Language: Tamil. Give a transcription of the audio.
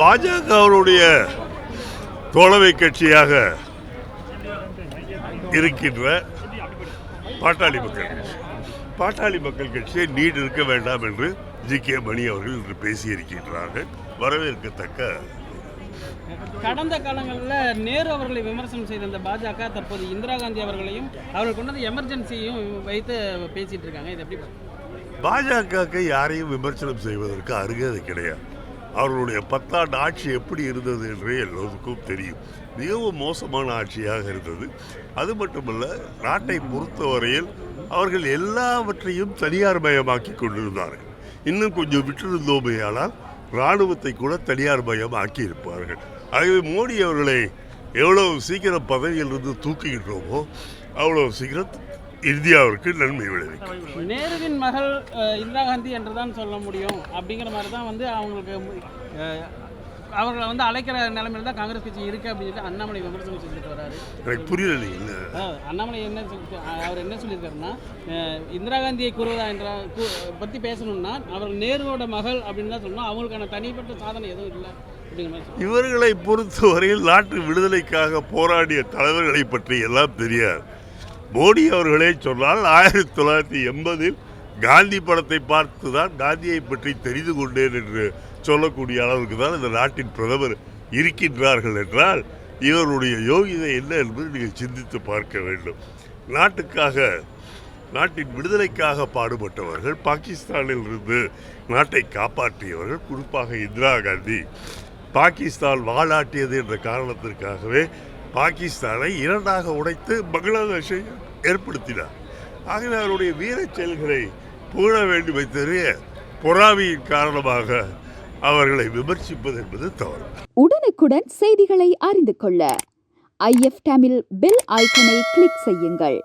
பாஜகவினுடைய தோழமை கட்சியாக இருக்கின்ற பாட்டாளி மக்கள் கட்சி. பாட்டாளி மக்கள் கட்சியை நீட் இருக்க வேண்டாம் என்று ஜி கே மணி அவர்கள் இன்று பேசியிருக்கின்றார்கள். வரவேற்கத்தக்க கடந்த காலங்களில் நேரு அவர்களை விமர்சனம் செய்த இந்த பாஜக தற்போது இந்திரா காந்தி அவர்களையும் அவர்கள் கொண்டு வந்து எமர்ஜென்சியும் வைத்து பேசிட்டு இருக்காங்க. இது எப்படி? பாஜகவுக்கு யாரையும் விமர்சனம் செய்வதற்கு அருகதை கிடையாது. அவர்களுடைய பத்தாண்டு ஆட்சி எப்படி இருந்தது என்று எல்லோருக்கும் தெரியும். மிகவும் மோசமான ஆட்சியாக இருந்தது. அது மட்டுமல்ல நாட்டை பொறுத்தவரையில் அவர்கள் எல்லாவற்றையும் தனியார் மயமாக்கி கொண்டிருந்தார்கள். இன்னும் கொஞ்சம் விட்டிருந்தோமேயானால் இராணுவத்தை கூட தனியார் மயம் ஆக்கியிருப்பார்கள் ஆகவே மோடி அவர்களை எவ்வளவு சீக்கிரம் பதவியிலிருந்து தூக்குகின்றோமோ அவ்வளோ சீக்கிரம் இந்தியாவிற்கு நன்மை விளைவிக்கும். நேருவின் மகள் இந்திரா காந்தி என்று தான் சொல்ல முடியும். அப்படிங்கிற மாதிரி தான் வந்து அவங்களுக்கு அவர்களை வந்து அழைக்கிற நிலைமையில தான் காங்கிரஸ் கட்சி இருக்கு அப்படின்னு சொல்லி அண்ணாமலை விமர்சனம் செஞ்சுட்டு வராரு. எனக்கு புரியல நீங்க அண்ணாமலை என்ன சொல்லி அவர் என்ன சொல்லியிருக்காருன்னா இந்திரா காந்தியை கூறுவதா என்ற பத்தி பேசணும்னா அவர் நேருவோட மகள் அப்படின்னு தான் சொல்லணும். அவங்களுக்கான தனிப்பட்ட சாதனை எதுவும் இல்லை அப்படிங்கிற மாதிரி சொல்றாரு. இவர்களை பொறுத்தவரையில் நாட்டு விடுதலைக்காக போராடிய தலைவர்களை பற்றி எல்லாம் தெரியாது. மோடி அவர்களே சொன்னால் ஆயிரத்தி தொள்ளாயிரத்தி எண்பதில் காந்தி படத்தை பார்த்து தான் காந்தியை பற்றி தெரிந்து கொண்டேன் என்று சொல்லக்கூடிய அளவுக்கு தான் இந்த நாட்டின் பிரதமர் இருக்கின்றார்கள் என்றால் இவருடைய யோகிதை என்ன என்பது நீங்கள் சிந்தித்து பார்க்க வேண்டும். நாட்டுக்காக நாட்டின் விடுதலைக்காக பாடுபட்டவர்கள் பாகிஸ்தானில் இருந்து நாட்டை காப்பாற்றியவர்கள் குறிப்பாக இந்திரா காந்தி. பாகிஸ்தான் வாழாட்டியது என்ற காரணத்திற்காகவே பாகிஸ்தானை இரண்டாக உடைத்து பங்களாதேஷை ஏற்படுத்தினார். ஆகவே அவருடைய வீரச் செயல்களை புகழ வேண்டுமே தெரிய பொறாமையின் காரணமாக அவர்களை விமர்சிப்பது என்பது தவறு. உடனுக்குடன் செய்திகளை அறிந்து கொள்ள ஐஎஃப் தமிழ் பெல் ஐக்கனை கிளிக் செய்யுங்கள்.